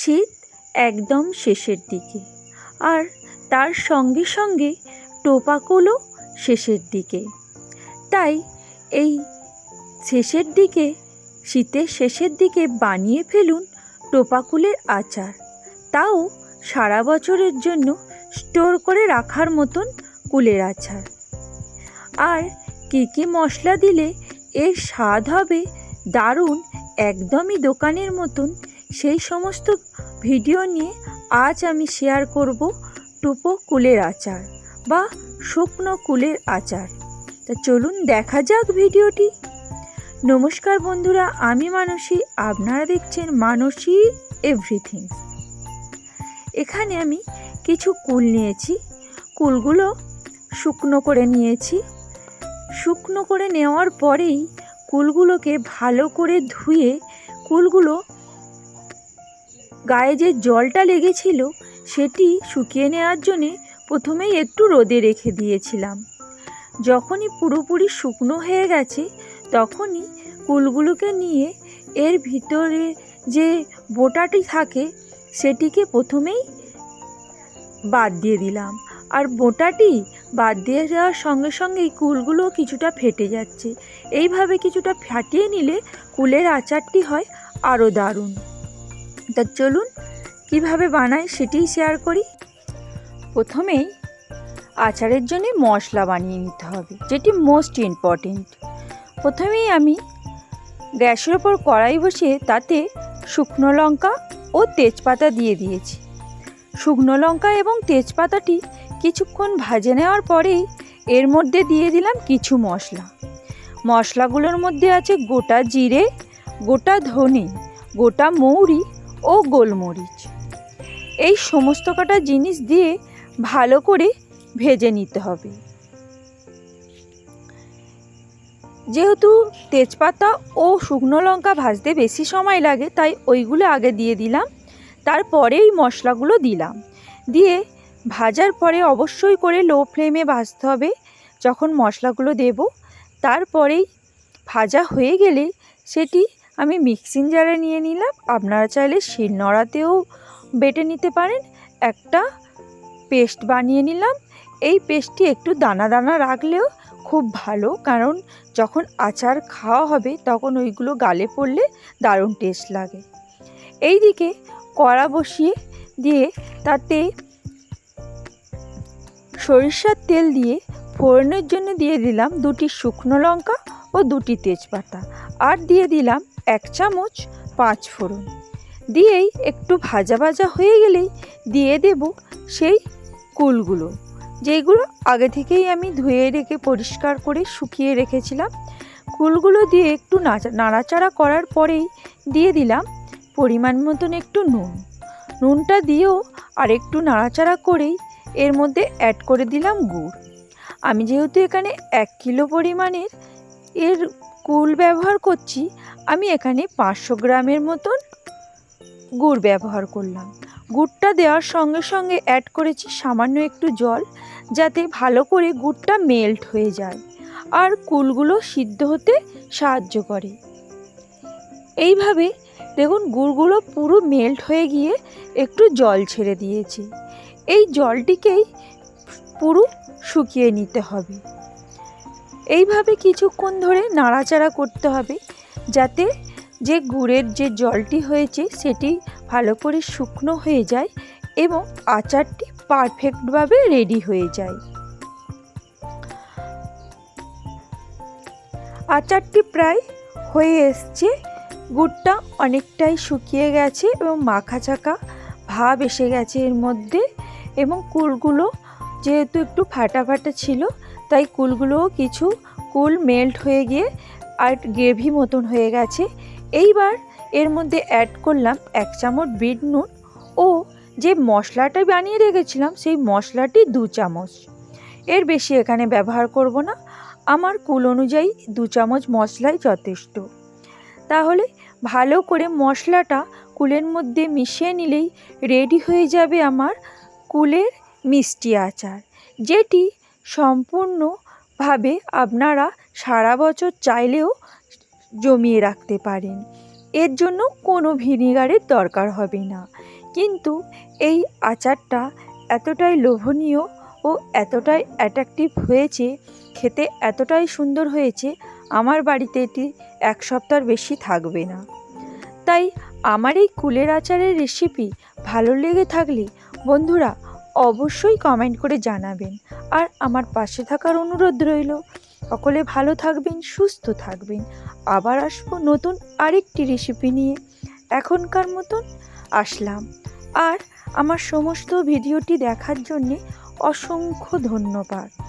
শীত একদম শেষের দিকে আর তার সঙ্গে সঙ্গে টোপাকুলও শেষের দিকে। তাই এই শেষের দিকে, শীতের শেষের দিকে বানিয়ে ফেলুন টোপাকুলের আচার। তাও সারা বছরের জন্য স্টোর করে রাখার মতন কুলের আচার। আর কী কী মশলা দিলে এর স্বাদ হবে, দারুণ একদমই দোকানের মতন সেই সমস্ত ভিডিও নিয়ে আজ আমি শেয়ার করব টুপো কুলের আচার বা শুকনো কুলের আচার। তা চলুন দেখা যাক ভিডিওটি। নমস্কার বন্ধুরা, আমি মানসী। আপনারা দেখছেন মানসী এভরিথিং এখানে আমি কিছু কুল নিয়েছি। কুলগুলো শুকনো করে নিয়েছি। শুকনো করে নেওয়ার পরেই কুলগুলোকে ভালো করে ধুয়ে কুলগুলো গায়ে যে জলটা লেগেছিল, সেটি শুকিয়ে নেওয়ার জন্যে প্রথমেই একটু রোদে রেখে দিয়েছিলাম। যখনই পুরোপুরি শুকনো হয়ে গেছে, তখনই কুলগুলোকে নিয়ে এর ভিতরে যে বোটাটি থাকে, সেটিকে প্রথমেই বাদ দিয়ে দিলাম। আর বোটাটি বাদ দিয়ে যাওয়ার সঙ্গে সঙ্গেই কুলগুলো কিছুটা ফেটে যাচ্ছে। এইভাবে কিছুটা ফাটিয়ে নিলে কুলের আচারটি হয় আরও দারুণ। তা চলুন, কীভাবে বানাই সেটিই শেয়ার করি। প্রথমেই আচারের জন্য মশলা বানিয়ে নিতে হবে, যেটি মোস্ট ইম্পর্টেন্ট প্রথমেই আমি গ্যাসের ওপর কড়াই বসিয়ে তাতে শুকনো লঙ্কা ও তেজপাতা দিয়ে দিয়েছি। শুকনো লঙ্কা এবং তেজপাতাটি কিছুক্ষণ ভাজে নেওয়ার পরেই এর মধ্যে দিয়ে দিলাম কিছু মশলা। মশলাগুলোর মধ্যে আছে গোটা জিরে, গোটা ধনে, গোটা মৌরি ও গোলমরিচ। এই সমস্ত কটা জিনিস দিয়ে ভালো করে ভেজে নিতে হবে। যেহেতু তেজপাতা ও শুকনো লঙ্কা ভাজতে বেশি সময় লাগে, তাই ওইগুলো আগে দিয়ে দিলাম। তারপরেই মশলাগুলো দিলাম। দিয়ে ভাজার পরে অবশ্যই করে লো ফ্লেমে ভাজতে হবে যখন মশলাগুলো দেব। তারপরেই ভাজা হয়ে গেলে সেটি আমি মিক্সিং জারে নিয়ে নিলাম। আপনারা চাইলে শিলনোড়াতেও বেটে নিতে পারেন। একটা পেস্ট বানিয়ে নিলাম। এই পেস্টটি একটু দানা দানা রাখলেও খুব ভালো, কারণ যখন আচার খাওয়া হবে, তখন ওইগুলো গালে পড়লে দারুণ টেস্ট লাগে। এই দিকে কড়া বসিয়ে দিয়ে তাতে সরিষার তেল দিয়ে ফোড়নের জন্য দিয়ে দিলাম দুটি শুকনো লঙ্কা ও দুটি তেজপাতা। আর দিয়ে দিলাম এক চামচ পাঁচ ফোড়ন। দিয়েই একটু ভাজা ভাজা হয়ে গেলেই দিয়ে দেব সেই কুলগুলো, যেগুলো আগে থেকেই আমি ধুয়ে রেখে পরিষ্কার করে শুকিয়ে রেখেছিলাম। কুলগুলো দিয়ে একটু নাচা, নাড়াচাড়া করার পরেই দিয়ে দিলাম পরিমাণ মতন একটু নুন। নুনটা দিয়েও আর একটু নাড়াচাড়া করেই এর মধ্যে অ্যাড করে দিলাম গুড়। আমি যেহেতু এখানে এক কিলো পরিমাণের এর কুল ব্যবহার করছি আমি এখানে পাঁচশো গ্রামের মতন গুড় ব্যবহার করলাম। গুড়টা দেওয়ার সঙ্গে সঙ্গে অ্যাড করেছি সামান্য একটু জল, যাতে ভালো করে গুড়টা মেল্ট হয়ে যায়। আর কুলগুলো সিদ্ধ হতে সাহায্য করে। এইভাবে দেখুন গুড়গুলো পুরো মেল্ট হয়ে গিয়ে একটু জল ছেড়ে দিয়েছি। এই জলটিকেই পুরো শুকিয়ে নিতে হবে। এইভাবে কিছুক্ষণ ধরে নাড়াচাড়া করতে হবে। যাতে যে গুড়ের যে জলটি হয়েছে সেটি ভালো করে শুকনো হয়ে যায় এবং আচারটি পারফেক্টভাবে রেডি হয়ে যায়। আচারটি প্রায় হয়ে এসছে, গুড়টা অনেকটাই শুকিয়ে গেছে এবং মাখা চাকা ভাব এসে গেছে এর মধ্যে এবং কুলগুলো যেহেতু একটু ফাটা ফাটা ছিল, তাই কুলগুলোও কিছু কুল মেল্ট হয়ে গিয়ে আর গ্রেভি মতন হয়ে গেছে। এইবার এর মধ্যে অ্যাড করলাম এক চামচ বিট নুন ও যে মশলাটা বানিয়ে রেখেছিলাম সেই মশলাটি দু চামচ। এর বেশি এখানে ব্যবহার করব না। আমার কুল অনুযায়ী দু চামচ মশলাই যথেষ্ট। তাহলে ভালো করে মশলাটা কুলের মধ্যে মিশিয়ে নিলেই রেডি হয়ে যাবে আমার কুলের মিষ্টি আচার, যেটি সম্পূর্ণভাবে আপনারা সারা বছর চাইলেও জমিয়ে রাখতে পারেন। এর জন্য কোনো ভিনিগারের দরকার হবে না। কিন্তু এই আচারটা এতটাই লোভনীয় ও এতটাই অ্যাট্রাকটিভ হয়েছে, খেতে এতটাই সুন্দর হয়েছে, আমার বাড়িতে এটি এক সপ্তাহর বেশি থাকবে না। তাই আমার এই কুলের আচারের রেসিপি ভালো লেগে থাকলে বন্ধুরা অবশ্যই কমেন্ট করে জানাবেন। আর আমার পাশে থাকার অনুরোধ রইল, সকলে ভালো থাকবেন, সুস্থ থাকবেন। আবার আসব নতুন আরেকটি রেসিপি নিয়ে। এখনকার মতন আসলাম। আর আমার সমস্ত ভিডিওটি দেখার জন্যে অসংখ্য ধন্যবাদ।